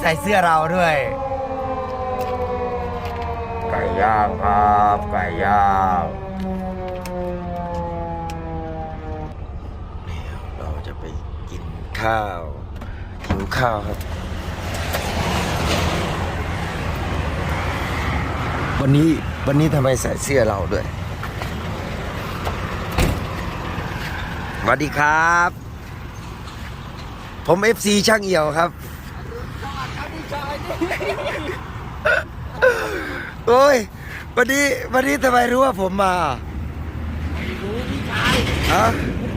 ใส่เสื้อเราด้วย ไก่ย่างครับไก่ย่างเดี๋ยวเราจะไปกินข้าวหิวข้าวครับ วันนี้วันนี้ทำไมใส่เสื้อเราด้วยสวัสดีครับ ผม FC ช่างเอี่ยวครับ โอ้ย วันนี้วันนี้ทำไมรู้ว่าผมมารู้พี่ชายฮะ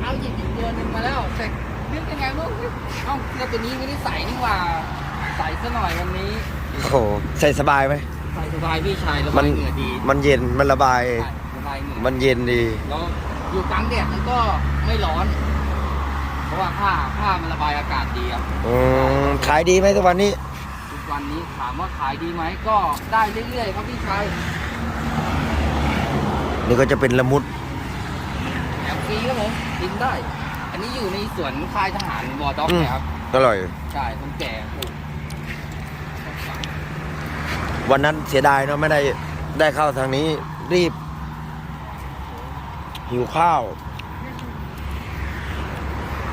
เอาหยิบอีกตัวหนึ่งมาแล้วแต่นึกยังไงว่าเอ้ยเอ้าเสื้อตัวนี้ไม่ได้ใส่นี่หว่า ใส่ซะหน่อยวันนี้โอ้โหใส่สบายไหมใส่สบายพี่ชายระมับายเหงื่อดีมันเย็นมันระบายใช่ระบายเหงื่อมันเย็นดีแล้วอยู่กลางแดดมันก็ไม่ร้อน เพราะว่าผ้าผ้ามันระบายอากาศดีครับอืมขายดีไหมทุกวันนี้ทุก วันนี้ถามว่าขายดีไหมก็ได้เรื่อยๆครับพี่ชายนี่ก็จะเป็นละมุดแอมฟรีครับผมกินได้ อันนี้อยู่ในสวนค่ายทหารวอร์ด็อกอืมนะครับอร่อย ใช่คนแก่ปลูกวันนั้นเสียดายเนาะไม่ได้ได้เข้าทางนี้ รีบ หิวข้าว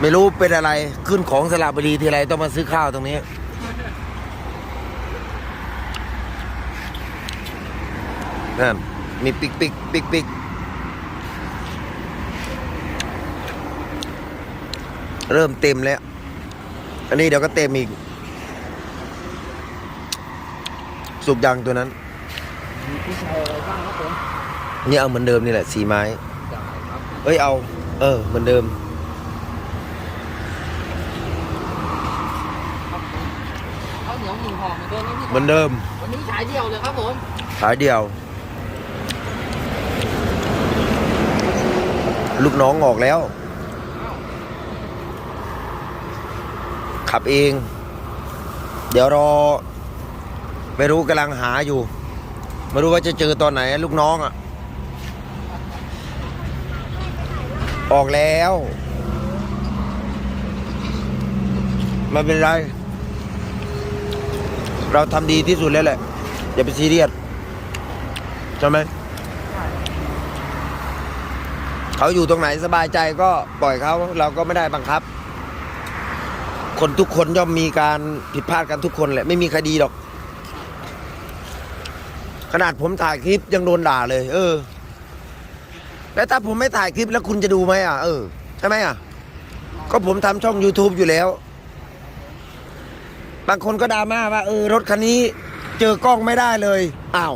ไม่รู้เป็นอะไรขึ้นของสระบุรีทีไรต้องมาซื้อข้าวตรงนี้ นั่นมีปิกปิกปิกปิกเริ่มเต็มแล้ว อันนี้เดี๋ยวก็เต็มอีก สุกยังตัวนั้นมีพี่ชายอะไรบ้างครับผมนี่เอาเหมือนเดิมนี่แหละสีไม้ได้ครับเอ้ยเอา เออ เหมือนเดิมครับผมข้าวเหนียวหมูหอมเหมือนเดิมไหมพี่เหมือนเดิม วันนี้ฉายเดียวเลยครับผม ขายเดียว ลูกน้องออกแล้ว ขับเอง เดี๋ยวรอ ไม่รู้กำลังหาอยู่ ไม่รู้ว่าจะเจอตอนไหนลูกน้องอะ ออกแล้วไม่เป็นไร เราทำดีที่สุดแล้วแหละ อย่าไปซีเรียสใช่ไหม เขาอยู่ตรงไหนสบายใจก็ปล่อยเขาเราก็ไม่ได้บังคับ คนทุกคนย่อมมีการผิดพลาดกันทุกคนแหละ ไม่มีคดีหรอก ขนาดผมถ่ายคลิปยังโดนด่าเลย เออ แล้วถ้าผมไม่ถ่ายคลิปแล้วคุณจะดูไหมอะเออใช่ไหมอะ ก็ผมทำช่อง YouTube อยู่แล้ว บางคนก็ดราม่าว่า เออ รถคันนี้เจอกล้องไม่ได้เลยอ้าว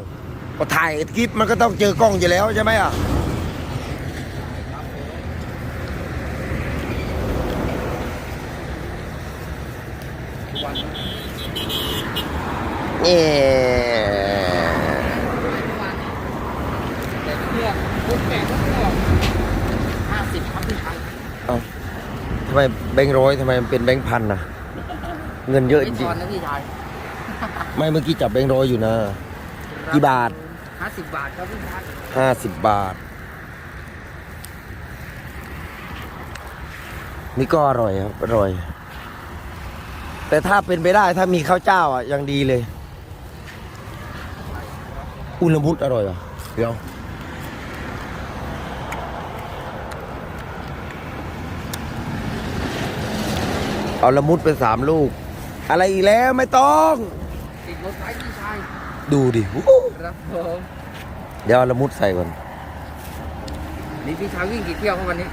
ก็ถ่ายคลิปมันก็ต้องเจอกล้องอยู่แล้วใช่ไหมอะ นี่วันแต่เพื่อพุกแก่ก็เพื่อห้าสิบครับพี่ชายเอาทำไมแบงค์ร้อยทำไมมันเป็นแบงค์พันนะเงินเยอะจไม่ริทงอนนะพี่ชายๆไม่เมื่อกี้จับแบงค์ร้อยอยู่นะ กี่บาทห้าสิบบาทครับพี่ชายห้าสิบบาท นี่ก็อร่อยครับ อร่อย แต่ถ้าเป็นไปได้ถ้ามีข้าวเจ้าอะยังดีเลย อุณมุตอร่อยอะเดี๋ยวเอาละมุดไปสามลูก อะไรอีกแล้วไม่ต้อง ติดรถไฟพี่ชายดูดิวู้ครับผมเดี๋ยวเอาละมุดใส่ก่อน นี่พี่ชายวิ่งกี่เที่ยวครับวันนี้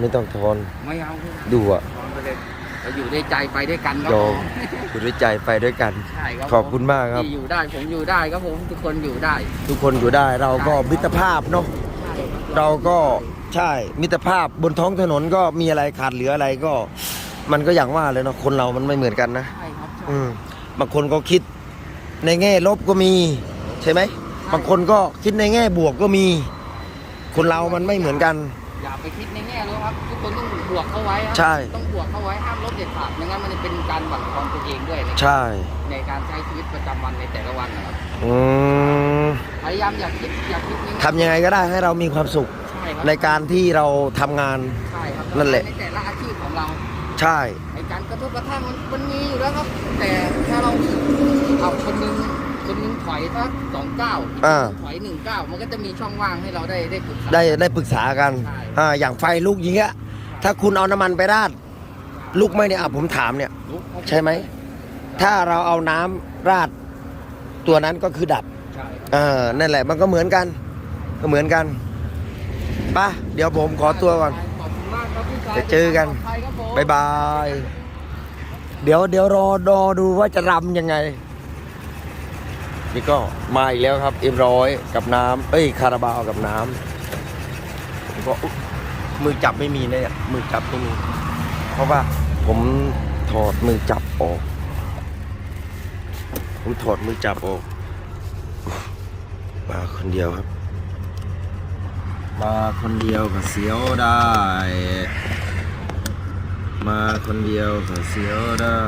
ไม่ต้องทอนไม่เอาพี่ชายดูอะ ทอนไปเลย เราอยู่ด้วยใจไปด้วยกันครับโยผมมอยู่ด้วยใจไปด้วยกัน ใช่ครับขอบคุณมากครับ ที่อยู่ได้ผมอยู่ได้ครับผมทุกคนอยู่ได้ทุกคนอยู่ได้เราก็มิตรภาพเนาะใช่ครับเราก็ใช่มิตรภาพบนท้องถนนก็มีอะไรขาดเหลืออะไรก็ มันก็อย่างว่าเลยเนาะคนเรามันไม่เหมือนกันนะ ใช่ครับใช่อืมบางคนก็คิดในแง่ลบก็มี ใช่ไหมบางคนก็คิดในแง่บวกก็มี คนเรามันไม่เหมือนกัน อย่าไปคิดในแง่ลบครับ ทุกคนต้องบวกเข้าไว้ครัใช่ ต้องบวกเข้าไว้ห้ามลบเด็ดขาดไม่งั้นมันจะเป็นการบั่นทอนตัวเองด้วยในใช่ ในการใช้ชีวิตประจำวันในแต่ละวันนะครับอืมพยายามอย่าคิดอย่าคิดในแง่ทำยังไงก็ได้ให้เรามีความสุขใช่ครับในการที่เราทำงาน ใช่ครับนั่นแหละ ในแต่ละอาชีพของเรา ใช่ในการกระทบกระทั่งมันมันมีอยู่แล้วครับ แต่ถ้าเรา สักสองเก้าอ่า ถอยหนึ่งเก้ามันก็จะมีช่องว่างให้เราได้ได้ปรึกษา ได้ได้ปรึกษากันใช่ อ่าอย่างไฟลุกอย่างเงี้ยถ้าคุณเอาน้ำมันไปราดลุกไหมเนี่ยอะผมถามเนี่ย ลุกใช่ไหม ถ้าเราเอาน้ำราดตัวนั้นก็คือดับใช่เออนั่นแหละมันก็เหมือนกันก็เหมือนกันไป่ะเดี๋ยวผมขอตัวก่อน ขอบคุณมากครับพี่ชายจะเจอกันปลดภัยครับผมบายบาย เดี๋ยวเดี๋ยวรอรอดูว่าจะรำยังไง นี่ก็มาอีกแล้วครับเอ็มร้อยกับน้ำเอ้ยคาราบาวกับน้ำผมก็อุ๊ยมือจับไม่มีเลยอะมือจับไม่มีเพราะว่าผมถอดมือจับออก ผมถอดมือจับออก มาคนเดียวครับ มาคนเดียวก็เสียวได้ มาคนเดียวก็เสียวได้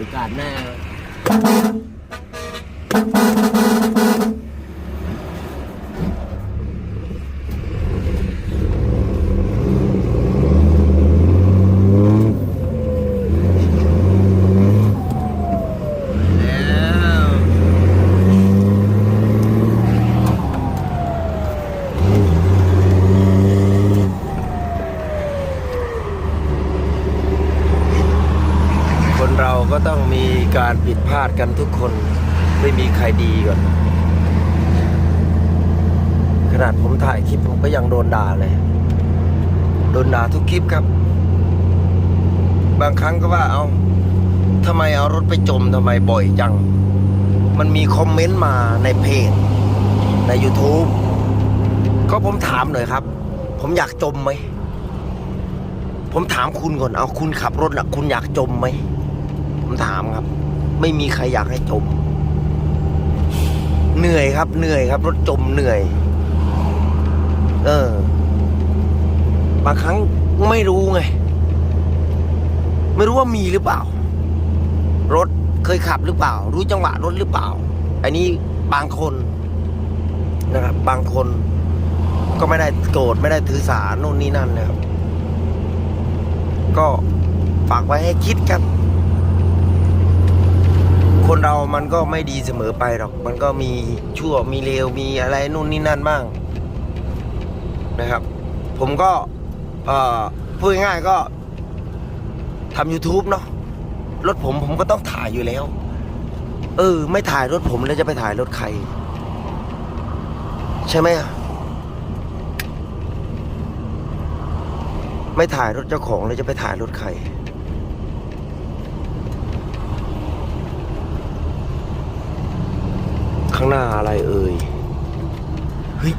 โอกาสหน้า แล้ว คน เราก็ต้องมีการผิดพลาดกันทุกคนไม่มีใครดีก่อน ขนาดผมถ่ายคลิปผมก็ยังโดนด่าเลย โดนด่าทุกคลิปครับ บางครั้งก็ว่าเอาทำไมเอารถไปจมทำไมบ่อยจัง มันมีคอมเมนต์มาในเพจใน YouTube ก็ผมถามหน่อยครับ ผมอยากจมไหม ผมถามคุณก่อน เอาคุณขับรถนะคุณอยากจมไหม ผมถามครับ ไม่มีใครอยากให้จม เหนื่อยครับ เหนื่อยครับรถจมเหนื่อย เออบางครั้งไม่รู้ไง ไม่รู้ว่ามีหรือเปล่า รถเคยขับหรือเปล่า รู้จังหวะรถหรือเปล่า อันนี้บางคนนะครับ บางคนก็ไม่ได้โกรธไม่ได้ถือสาโน่นนี่นั่นนะครับ ก็ฝากไว้ให้คิดครับ คนเรามันก็ไม่ดีเสมอไปหรอก มันก็มีชั่วมีเลวมีอะไรนู่นนี่นั่นบ้างนะครับ ผมก็พูดง่ายๆก็ทำ YouTube เนาะรถผมผมก็ต้องถ่ายอยู่แล้ว เออ ไม่ถ่ายรถผมแล้วจะไปถ่ายรถใคร ใช่ไหมอะไม่ถ่ายรถเจ้าของแล้วจะไปถ่ายรถใคร ข้างหน้าอะไรเอ่ยเฮ้ย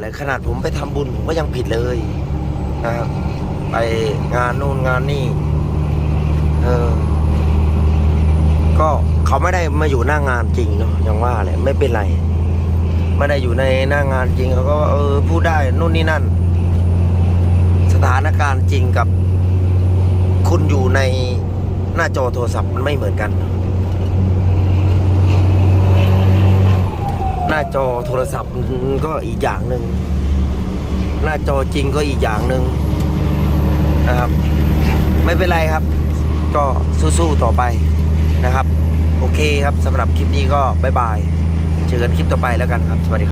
เลยขนาดผมไปทำบุญผมก็ยังผิดเลยนะครับไปงานนู่นงานนี่เออก็เขาไม่ได้มาอยู่หน้างานจริงเนาะอย่างว่าแหละไม่เป็นไร ไม่ได้อยู่ในหน้างานจริงเขาก็เออพูดได้นู่นนี่นั่น สถานการณ์จริงกับ คุณอยู่ในหน้าจอโทรศัพท์มันไม่เหมือนกัน หน้าจอโทรศัพท์ก็อีกอย่างหนึ่ง หน้าจอจริงก็อีกอย่างหนึ่งนะครับ ไม่เป็นไรครับ ก็สู้ๆต่อไปนะครับ โอเคครับสำหรับคลิปนี้ก็บายบาย เจอกันคลิปต่อไปแล้วกันครับ สวัสดีครับ